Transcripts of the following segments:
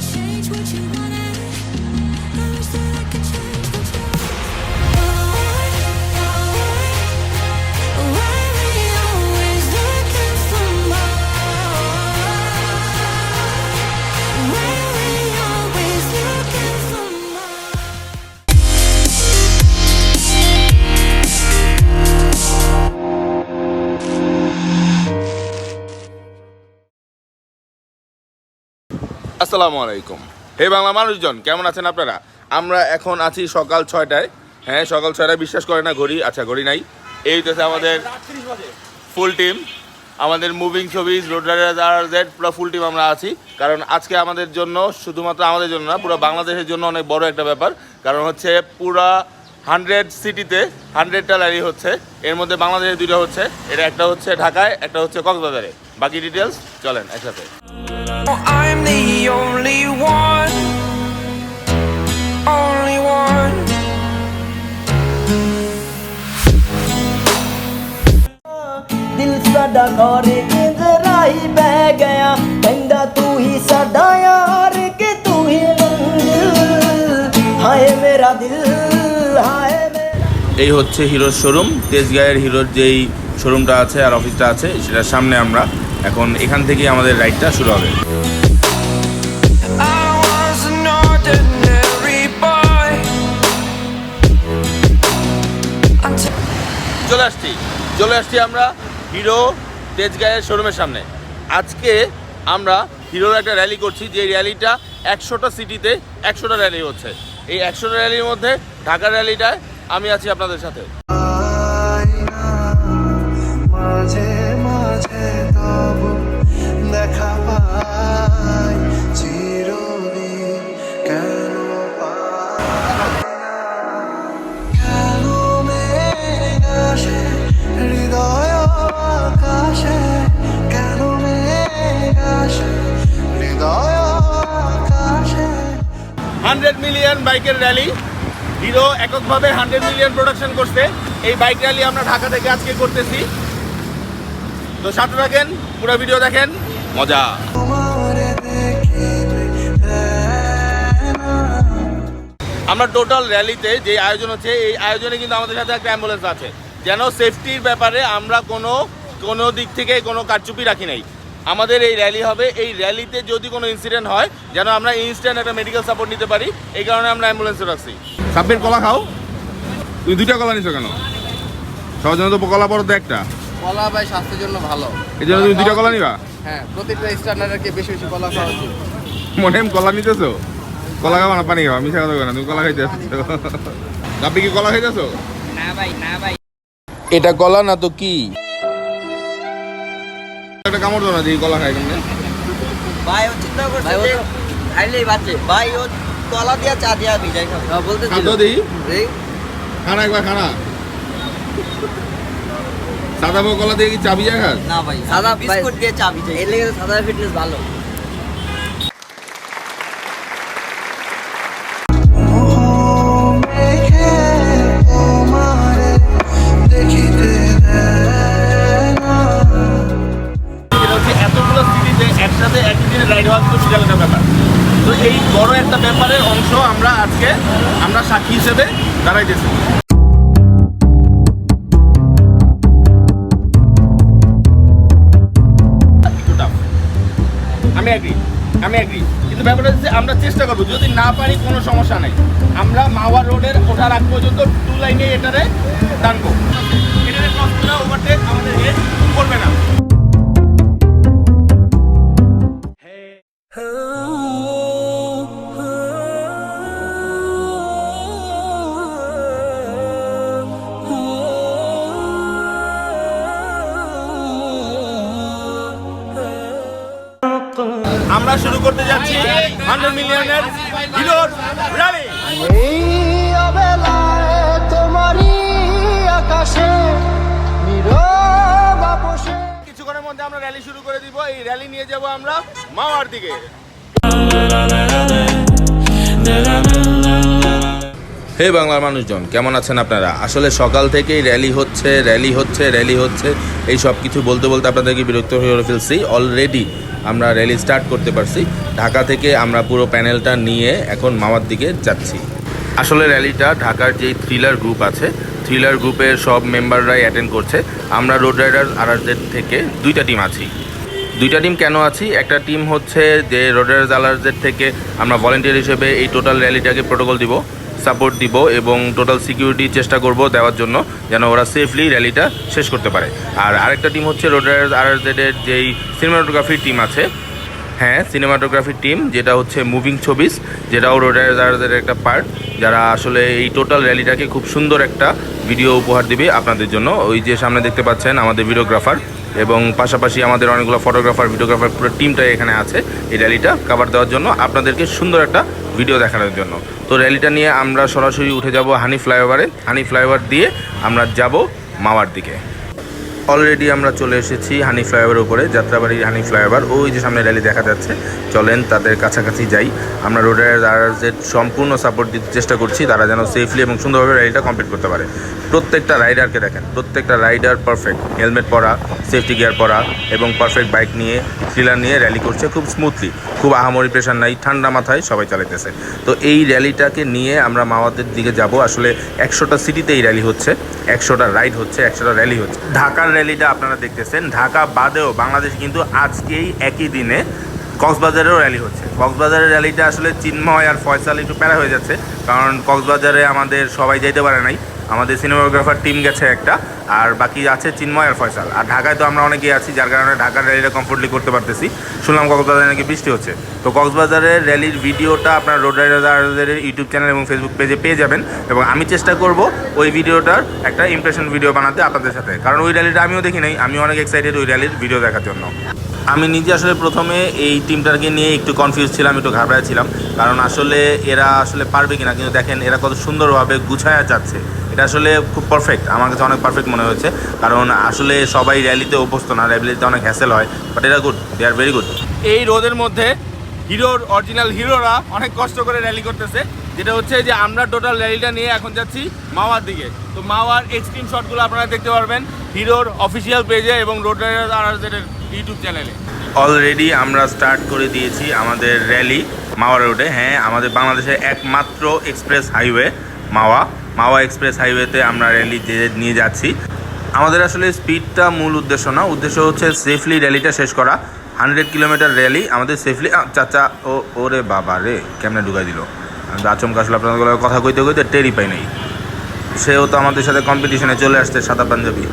谁出去玩？আসসালামু আলাইকুম। হে বাংলা মানুষজন, কেমন আছেন আপনারা? আমরা এখন আছি সকাল ছয়টায়। হ্যাঁ সকাল ছয়টায় বিশ্বাস করে না, ঘড়ি আচ্ছা ঘড়ি নাই। এই হচ্ছে আমাদের ফুল টিম আমাদের মুভিং ছবিজ রোড রাইডার জেড পুরো ফুল টিম আমরা আছি। কারণ আজকে আমাদের জন্য, শুধুমাত্র আমাদের জন্য না, পুরো বাংলাদেশের জন্য অনেক বড় একটা ব্যাপার। কারণ হচ্ছে পুরা হান্ড্রেড সিটিতে হান্ড্রেডটা র্যালি হচ্ছে। এর মধ্যে বাংলাদেশে দুটো হচ্ছে। এটা একটা হচ্ছে ঢাকায়, একটা হচ্ছে কক্সবাজারে। বাকি ডিটেলস চলেন একসাথে I'm the only one, only one. ਦਿਲ ਸਾਡਾ ਘਰ ਇੰਦਰਾ ਹੀ ਬਹਿ ਗਿਆ ਕਹਿੰਦਾ ਤੂੰ ਹੀ ਸਾਡਾ ਯਾਰ ਕਿ ਤੂੰ ਹੀ ਮੰਜ਼ਿਲ ਹਾਏ ਮੇਰਾ ਦਿਲ ਹਾਏ ਮੇਰਾ এই হচ্ছে হিরোর শোরুম তেজগাঁয়ের হিরোর যেই শোরুমটা আছে আর অফিসটা আছে সেটার সামনে আমরা এখন এখান থেকেই আমাদের রাইডটা শুরু হবে। চলে আসছি চলে আসছি আমরা হিরো তেজগাঁয়ের শোরুমের সামনে। আজকে আমরা হিরোর একটা র্যালি করছি যে র্যালিটা একশোটা সিটিতে একশোটা র্যালি হচ্ছে। এই একশোটা র্যালির মধ্যে ঢাকার র্যালিটায় আমি আছি আপনাদের সাথে। হান্ড্রেড মিলিয়ন বাইকের র্যালি হিরো এককভাবে হান্ড্রেড মিলিয়ন প্রোডাকশন করছে। এই বাইক র্যালি আমরা ঢাকা থেকে আজকে করতেছি। তো সাথে থাকেন পুরো ভিডিও দেখেন। মজা। আমরা টোটাল র্যালিতে যে আয়োজন হচ্ছে এই আয়োজনে কিন্তু আমাদের সাথে একটা অ্যাম্বুলেন্স আছে। যেন সেফটির ব্যাপারে আমরা কোনো কোনো দিক থেকে কোনো কারচুপি রাখি নাই। আমাদের এই র্যালি হবে। এই র্যালিতে যদি কোনো ইনসিডেন্ট হয় যেন আমরা ইনস্ট্যান্ট একটা মেডিকেল সাপোর্ট নিতে পারি এই কারণে আমরা অ্যাম্বুলেন্সে রাখছি। সাব্বির কলা খাও? তুমি দুইটা কলা নিছো কেন? সবার তো কলা বড় তো একটা। কলা ভাই স্বাস্থ্যের জন্য ভালো। এই জন্য তুমি দুইটা কলা নিবা? হ্যাঁ প্রত্যেকটা স্ট্যান্ডার্ডকে বেশি বেশি কলা খাওয়া উচিত। মনে কলা নিতেছো? কলা খাবা না পানি খাবা মিশা কথা না তুমি কলা খাইতে আসছো আপনি কি কলা খাইতেছো? না ভাই না ভাই। এটা কলা না তো কি? একটা কামড় দাও না গলা খাই কেমনে? ভাই ও চিন্তা করছে যে খাইলেই বাঁচে। ভাই ও কলা দিয়া চা দিয়া ভিজাই খাও বলতে খাদ্য দিই? খানা একবার খানা? সাদা বউ কলা দিয়ে কি চাবি খাস না ভাই সাদা বিস্কুট দিয়ে চা যায় এর লেগে সাদা ফিটনেস ভালো। আমি এগ্রি আমি এগ্রি কিন্তু ব্যাপারটা হচ্ছে আমরা চেষ্টা করব, যদি না পারি কোনো সমস্যা নেই। আমরা মাওয়া রোডের ওঠার আগ পর্যন্ত টু লাইনে এটারে টানবো এটারে ক্রস করলে ওভারটেক আমাদের করবে না। হান্ড্রেড মিলিয়নের হিরোর র্যালি এই অবেলায় তোমারই আকাশে কিছুক্ষণের মধ্যে আমরা র্যালি শুরু করে দিব। এই র্যালি নিয়ে যাব আমরা মাওয়ার দিকে। হে বাংলার মানুষজন কেমন আছেন আপনারা? আসলে সকাল থেকেই র্যালি হচ্ছে র্যালি হচ্ছে র্যালি হচ্ছে। এই সব কিছু বলতে বলতে আপনাদেরকে বিরক্ত হয়ে ফেলছি। অলরেডি আমরা র্যালি স্টার্ট করতে পারছি। ঢাকা থেকে আমরা পুরো প্যানেলটা নিয়ে এখন মামার দিকে যাচ্ছি। আসলে র্যালিটা ঢাকার যেই থ্রিলার গ্রুপ আছে থ্রিলার গ্রুপের সব মেম্বাররাই অ্যাটেন্ড করছে। আমরা রোড রাইডার আরআরদের থেকে দুইটা টিম আছি। দুইটা টিম কেন আছি? একটা টিম হচ্ছে যে রোডার জালারদের থেকে আমরা ভলেন্টিয়ার হিসেবে এই টোটাল র্যালিটাকে প্রোটোকল দিব। সাপোর্ট দিব এবং টোটাল সিকিউরিটি চেষ্টা করব দেওয়ার জন্য যেন ওরা সেফলি র্যালিটা শেষ করতে পারে। আর আরেকটা টিম হচ্ছে রোডার আরআরজেডের যেই সিনেমাটোগ্রাফির টিম আছে হ্যাঁ সিনেমাটোগ্রাফির টিম যেটা হচ্ছে মুভিং ছবিস যেটাও রোডার একটা পার্ট যারা আসলে এই টোটাল র্যালিটাকে খুব সুন্দর একটা ভিডিও উপহার দিবে আপনাদের জন্য। ওই যে সামনে দেখতে পাচ্ছেন আমাদের ভিডিওগ্রাফার এবং পাশাপাশি আমাদের অনেকগুলো ফটোগ্রাফার ভিডিওগ্রাফার পুরো টিমটাই এখানে আছে এই র্যালিটা কাভার দেওয়ার জন্য আপনাদেরকে সুন্দর একটা ভিডিও দেখানোর জন্য। তো র্যালিটা নিয়ে আমরা সরাসরি উঠে যাব হানি ফ্লাইওভারে। হানি ফ্লাইওভার দিয়ে আমরা যাব মাওয়ার দিকে। অলরেডি আমরা চলে এসেছি হানি ফ্লাইওভারের উপরে, যাত্রাবাড়ির হানি ফ্লাইওভার ওই যে সামনে র্যালি দেখা যাচ্ছে। চলেন, তাদের কাছাকাছি যাই। আমরা রোডের রাইডারদের সম্পূর্ণ সাপোর্ট দিতে চেষ্টা করছি, তারা যেন সেফলি এবং সুন্দরভাবে র্যালিটা কমপ্লিট করতে পারে। প্রত্যেকটা রাইডারকে দেখেন, প্রত্যেকটা রাইডার পারফেক্ট হেলমেট পরা সেফটি গিয়ার পরা এবং পারফেক্ট বাইক নিয়ে থ্রিলার নিয়ে র্যালি করছে খুব স্মুথলি খুব আহামরি প্রেশার নাই, ঠান্ডা মাথায় সবাই চালাইতেছে। তো এই র্যালিটাকে নিয়ে আমরা মাওয়াদের দিকে যাব। আসলে একশোটা সিটিতে এই র্যালি হচ্ছে, একশোটা রাইড হচ্ছে, একশোটা র্যালি হচ্ছে। ঢাকার র্যালিটা আপনারা দেখতেছেন। ঢাকা বাদেও বাংলাদেশ কিন্তু আজকেই একই দিনে কক্সবাজারেরও র্যালি হচ্ছে। কক্সবাজারের র্যালিটা আসলে চিন্ময় আর ফয়সাল একটু প্যারা হয়ে যাচ্ছে, কারণ কক্সবাজারে আমাদের সবাই যেতে পারে নাই। আমাদের সিনেমাগ্রাফার টিম গেছে একটা, আর বাকি আছে চিন্ময় আর ফয়সাল। আর ঢাকায় তো আমরা অনেকেই আছি, যার কারণে ঢাকার র্যালিটা কমফোর্টলি করতে পারতেছি। শুনলাম কক্সবাজারে নাকি বৃষ্টি হচ্ছে। তো কক্সবাজারের র্যালির ভিডিওটা আপনার রোড রাইডারদের ইউটিউব চ্যানেল এবং ফেসবুক পেজে পেয়ে যাবেন, এবং আমি চেষ্টা করব ওই ভিডিওটার একটা ইমপ্রেশন ভিডিও বানাতে আপনাদের সাথে। কারণ ওই র্যালিটা আমিও দেখি নাই আমি অনেক এক্সাইটেড ওই র্যালির ভিডিও দেখার জন্য। আমি নিজে আসলে প্রথমে এই টিমটাকে নিয়ে একটু কনফিউজ ছিলাম, একটু ঘাবড়ায় ছিলাম। কারণ আসলে এরা আসলে পারবে কিনা, কিন্তু দেখেন, এরা কত সুন্দরভাবে গুছায়া যাচ্ছে। এটা আসলে খুব পারফেক্ট আমার কাছে অনেক পারফেক্ট মনে হয়েছে। কারণ আসলে সবাই র্যালিতে অভ্যস্ত না র্যালিতে অনেক হ্যাসেল হয় বাট এরা good they are very good এই রোদের মধ্যে হিরোর অরিজিনাল হিরোরা অনেক কষ্ট করে র্যালি করতেছে। যেটা হচ্ছে যে আমরা টোটাল র্যালিটা নিয়ে এখন যাচ্ছি মাওয়ার দিকে। তো মাওয়ার এক্সট্রিম শটগুলো আপনারা দেখতে পারবেন। হিরোর অফিসিয়াল পেজে এবং রোড রাইডার আর ইউটিউব চ্যানেলে অলরেডি আমরা স্টার্ট করে দিয়েছি আমাদের র্যালি মাওয়া রোডে হ্যাঁ আমাদের বাংলাদেশের একমাত্র express highway Mawa. Mawa express হাইওয়েতে আমরা র্যালি নিয়ে যাচ্ছি। আমাদের আসলে স্পিডটা মূল উদ্দেশ্য না। উদ্দেশ্য হচ্ছে সেফলি র্যালিটা শেষ করা। হান্ড্রেড কিলোমিটার র্যালি আমাদের সেফলি চাচা ও, ওরে বাবা রে, কেমনে ঢুকাই দিল? আমি আচমকা আসলে আপনাদের কথা কইতে কইতে টেরি পাই নাই। সেও তো আমাদের সাথে কম্পিটিশনে চলে আসছে সাদা পাঞ্জাবি।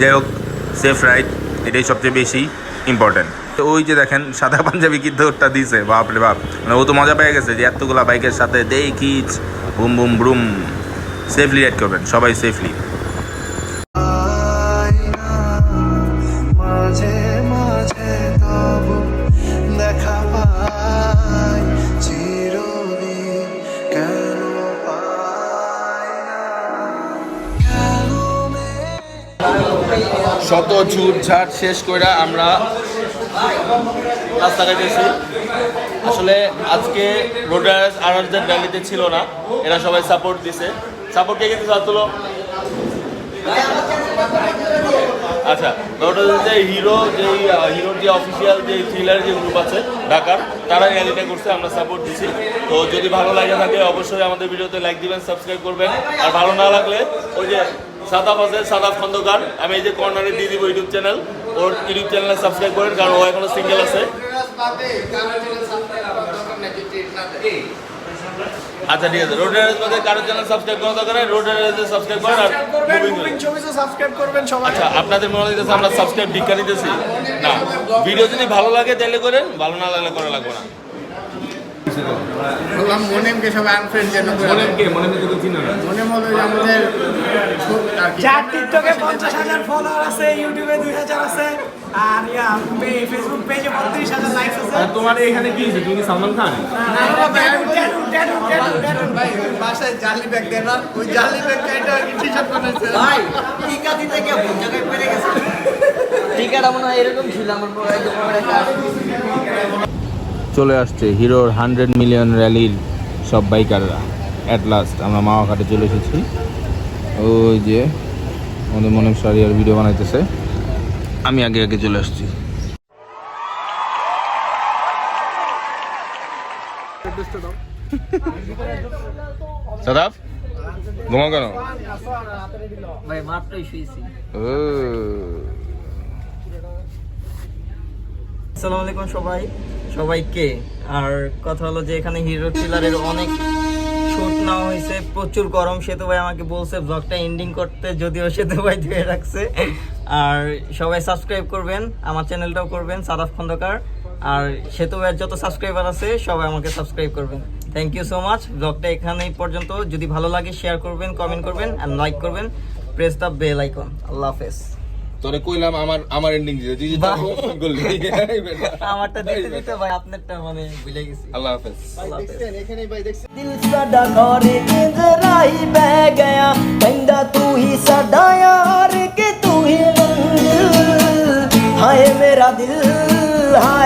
যাই হোক সেফ রাইড এটাই সবচেয়ে বেশি ইম্পর্টেন্ট তো ওই যে দেখেন, সাদা পাঞ্জাবি কিন্তু ওটা দিছে? বাপ রে বাপ। মানে ও তো মজা পেয়ে গেছে যে এতগুলা বাইকের সাথে দেই কিচ boom boom vroom. Safely ride করবেন, সবাই সেফলি শত ঝুট ঝাট শেষ করে আমরা রাস্তা কাটিয়েছি আসলে আজকে রোডার্স আরারদের র্যালিতে ছিল না এরা সবাই সাপোর্ট দিছে। সাপোর্ট কে কিন্তু তুলো আচ্ছা ওটা যে হিরো আহ, হিরোর যে অফিসিয়াল যে থ্রিলার যে গ্রুপ আছে ঢাকার তারা র্যালিটা করছে আমরা সাপোর্ট দিছি। তো যদি ভালো লাগে থাকে অবশ্যই আমাদের ভিডিওতে লাইক দিবেন সাবস্ক্রাইব করবেন। আর ভালো না লাগলে ওই যে সাদাফ আছে সাদাফ খন্দকার। আমি এই যে কর্নারে দিয়ে দিব ইউটিউব চ্যানেল ওর ইউটিউব চ্যানেলে সাবস্ক্রাইব করেন কারণ ও এখনও সিঙ্গেল আছে। আচ্ছা ঠিক আছে। রোড রেস মধ্যে কারোর চ্যানেল সাবস্ক্রাইব করা দরকার রোড রেসে সাবস্ক্রাইব করেন আর মুভিং সাবস্ক্রাইব করবেন সবাই। আচ্ছা আপনাদের মনে হইতেছে আমরা সাবস্ক্রাইব টিকা নিতেছি না। ভিডিও যদি ভালো লাগে তাহলে করেন ভালো না লাগলে করা লাগবে না। বললাম মনেমকে সবাই আনফ্রেন্ড যেন কে মনে হচ্ছে চিনো না মনে হলো যে আমাদের যার টিকটকে পঞ্চাশ হাজার ফলোয়ার আছে ইউটিউবে দুই হাজার আছে আর ইয়া পে- ফেসবুক পেজে বত্রিশ হাজার লাইকস আছে তোমার এখানে কি তুমি সালমান খান। ভাই বাসায় জালি ব্যাগ দেন না ওই জালি ব্যাগ কাইটা টি শার্ট বানাইছে টিকা দিতে ভুল জায়গায় পেরে গেছে টিকাটা মনে হয় এরকম ছিল আমার পরে চলে আসছে হিরোর হান্ড্রেড মিলিয়ন র্যালির সব বাইকাররা। অ্যাট লাস্ট আমরা মাওয়াঘাটে চলে এসেছি। ওই যে আমাদের মনে সারি আর ভিডিও বানাইতেছে। আমি আগে আগে চলে আসছি। সাদাব কেন? ও। আসসালামু আলাইকুম সবাই। সবাইকে। আর কথা হলো যে এখানে হিরো টিলারের অনেক শুট নেওয়া হয়েছে, প্রচুর গরম। সেতু ভাই আমাকে বলছে ব্লগটা এন্ডিং করতে, যদিও সেতু ভাই ধুয়ে রাখছে। আর সবাই সাবস্ক্রাইব করবেন, আমার চ্যানেলটাও করবেন সাদাফ খন্দকার। আর সেতু ভাইয়ের যত সাবস্ক্রাইবার আছে, সবাই আমাকে সাবস্ক্রাইব করবেন। থ্যাংক ইউ সো মাচ ব্লগটা এখানেই পর্যন্ত। যদি ভালো লাগে শেয়ার করবেন কমেন্ট করবেন অ্যান্ড লাইক করবেন। প্রেস দ্য বেল আইকন আল্লাহ হাফেজ। তোরে কইলাম আমার আমার এন্ডিং দিতে তুই তো ফোন করলি আমারটা দিতে দিতে ভাই আপনারটা মানে ভুলে গেছি আল্লাহ হাফেজ ভাই দেখছেন এখানে ভাই দেখছেন দিল সাডা ঘরে গেঞ্জরাই বে গয়া কইন্দা তুই ही साडा यार के तू ही मंजिल हाय मेरा दिल हाय